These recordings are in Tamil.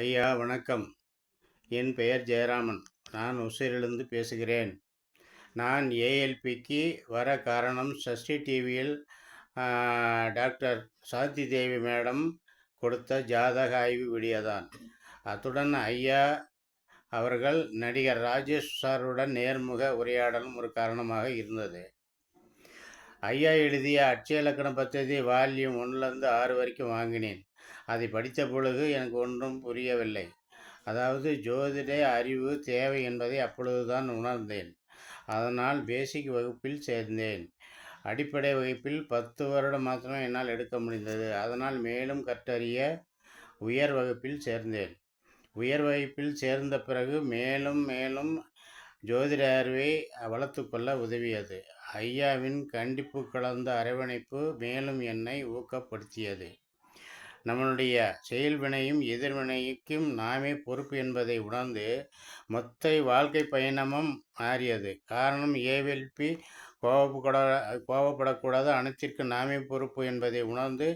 ஐயா வணக்கம். என் பெயர் ஜெயராமன். நான் உசிரிலிருந்து பேசுகிறேன். நான் ஏஎல்பிக்கு வர காரணம் சஷ்டி டிவியில் டாக்டர் சாந்தி தேவி மேடம் கொடுத்த ஜாதக ஆய்வு வீடியோ தான் அத்துடன் ஐயா அவர்கள் நடிகர் ராஜேஷ் சாருடன் நேர்முக உரையாடலும் ஒரு காரணமாக இருந்தது. ஐயா எழுதிய அட்சய இலக்கண பத்ததி வால்யூம் ஒன்றுலேருந்து ஆறு வரைக்கும் வாங்கினேன். அதை படித்த பொழுது எனக்கு ஒன்றும் புரியவில்லை. அதாவது ஜோதிட அறிவு தேவை என்பதை அப்பொழுதுதான் உணர்ந்தேன். அதனால் பேசிக் வகுப்பில் சேர்ந்தேன். அடிப்படை வகுப்பில் பத்து வருடம் மாத்திரம் என்னால் எடுக்க முடிந்தது. அதனால் மேலும் கற்றறிய உயர் வகுப்பில் சேர்ந்தேன். உயர் வகுப்பில் சேர்ந்த பிறகு மேலும் மேலும் ஜோதிட அறிவை வளர்த்துக்கொள்ள உதவியது. ஐயாவின் கண்டிப்பு கலந்த அரவணைப்பு மேலும் என்னை ஊக்கப்படுத்தியது. நம்மளுடைய செயல்வினையும் எதிர்வினைக்கும் நாமே பொறுப்பு என்பதை உணர்ந்து மொத்த வாழ்க்கை பயணமும் மாறியது. காரணம் ஏவெல்பி கோவப்பட கோவப்படக்கூடாது. அனைத்திற்கும் நாமே பொறுப்பு என்பதை உணர்ந்து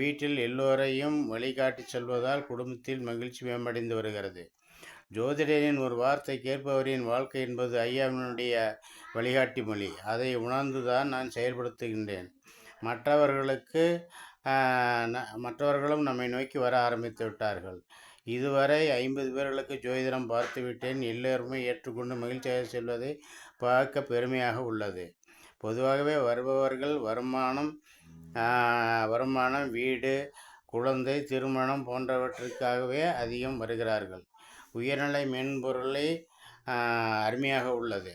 வீட்டில் எல்லோரையும் வழிகாட்டி செல்வதால் குடும்பத்தில் மகிழ்ச்சி மேம்படைந்து வருகிறது. ஜோதிடரின் ஒரு வார்த்தை கேட்பவரின் வாழ்க்கை என்பது ஐயாவினுடைய வழிகாட்டி மொழி. அதை உணர்ந்துதான் நான் செயல்படுத்துகின்றேன். மற்றவர்களுக்கு மற்றவர்களும் நம்மை நோக்கி வர ஆரம்பித்து விட்டார்கள். இதுவரை ஐம்பது பேர்களுக்கு ஜோதிடம் பார்த்துவிட்டேன் எல்லோருமே ஏற்றுக்கொண்டு மகிழ்ச்சியாக செல்வதை பார்க்க பெருமையாக உள்ளது. பொதுவாகவே வருபவர்கள் வருமானம் வருமானம் வீடு குழந்தை திருமணம் போன்றவற்றிற்காகவே அதிகம் வருகிறார்கள். உயர்நிலை மென்பொருளை அருமையாக உள்ளது.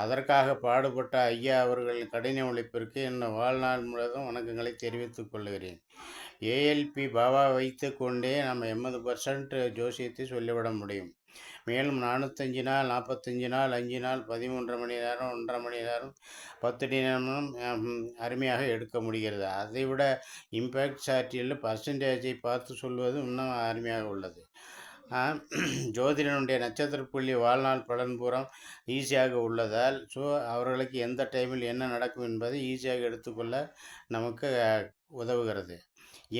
அதற்காக பாடுபட்ட ஐயா அவர்களின் கடின உழைப்பிற்கு என் வாழ்நாள் முழுவதும் வணக்கங்களை தெரிவித்துக் கொள்கிறேன். ஏஎல்பி பாபா வைத்து கொண்டே நம்ம எண்பது பர்சன்ட் ஜோசியத்தை சொல்லிவிட முடியும். மேலும் நானூற்றஞ்சு நாள் நாற்பத்தஞ்சு நாள் அஞ்சு நாள் பதிமூன்றரை மணி நேரம் ஒன்றரை மணி நேரம் பத்து மணி நேரமும் அருமையாக எடுக்க முடிகிறது. அதை விட இம்பேக்ட் சாட்டியில் பர்சன்டேஜை பார்த்து சொல்வது இன்னும் அருமையாக உள்ளது. ஜோதிடனுடைய நட்சத்திர புள்ளி வாழ்நாள் பலன் பூரம் ஈஸியாக உள்ளதால் ஸோ அவர்களுக்கு எந்த டைமில் என்ன நடக்கும் என்பதை ஈஸியாக எடுத்துக்கொள்ள நமக்கு உதவுகிறது.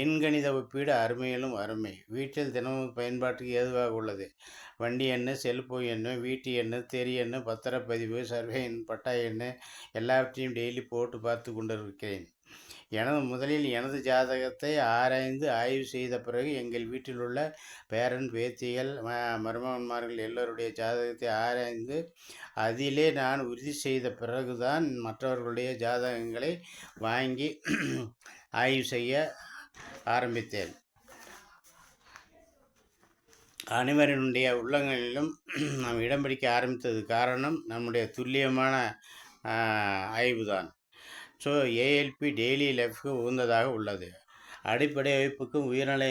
எண்கணித ஒப்பீடு அருமையிலும் அருமை. வீட்டில் தினமும் பயன்பாட்டுக்கு ஏதுவாக உள்ளது. வண்டி எண்ணு செல்போன் எண்ணு வீட்டு எண்ணு தெரி எண்ணு பத்திரப்பதிவு சர்வே எண் பட்டா எண்ணு எல்லாவற்றையும் டெய்லி போட்டு பார்த்து கொண்டிருக்கிறேன். எனது முதலில் எனது ஜாதகத்தை ஆராய்ந்து ஆய்வு செய்த பிறகு எங்கள் வீட்டில் உள்ள பேரன் பேத்திகள் மருமகன்மார்கள் எல்லோருடைய ஜாதகத்தை ஆராய்ந்து அதிலே நான் உறுதி செய்த பிறகுதான் மற்றவர்களுடைய ஜாதகங்களை வாங்கி ஆய்வு செய்ய ஆரம்பித்தேன். அனைவரினுடைய உள்ளங்களிலும் நாம் இடம் பிடிக்க ஆரம்பித்தது காரணம் நம்முடைய துல்லியமான ஆய்வு தான் ஸோ ஏஎல்பி டெய்லி லைஃப்க்கு உகந்ததாக உள்ளது. அடிப்படை வகுப்புக்கும் உயர்நிலை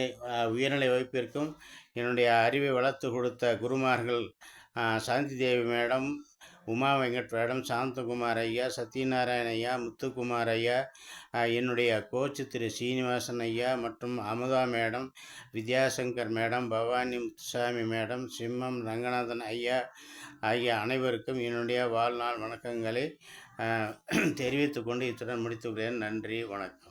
உயர்நிலை வகுப்பிற்கும் என்னுடைய அறிவை வளர்த்து கொடுத்த குருமார்கள் சாந்தி தேவி மேடம் உமா வெங்கட் மேடம் சாந்தகுமார் ஐயா சத்யநாராயண ஐயா முத்துக்குமார் ஐயா என்னுடைய கோச்சு திரு சீனிவாசன் ஐயா மற்றும் Amudha madam Vidyasankar madam Bhavani Muthusamy madam சிம்மம் ரங்கநாதன் ஐயா ஆகிய அனைவருக்கும் என்னுடைய வாழ்நாள் வணக்கங்களை தெரிவித்துக்கொண்டு இத்துடன் முடித்துக்கிறேன். நன்றி வணக்கம்.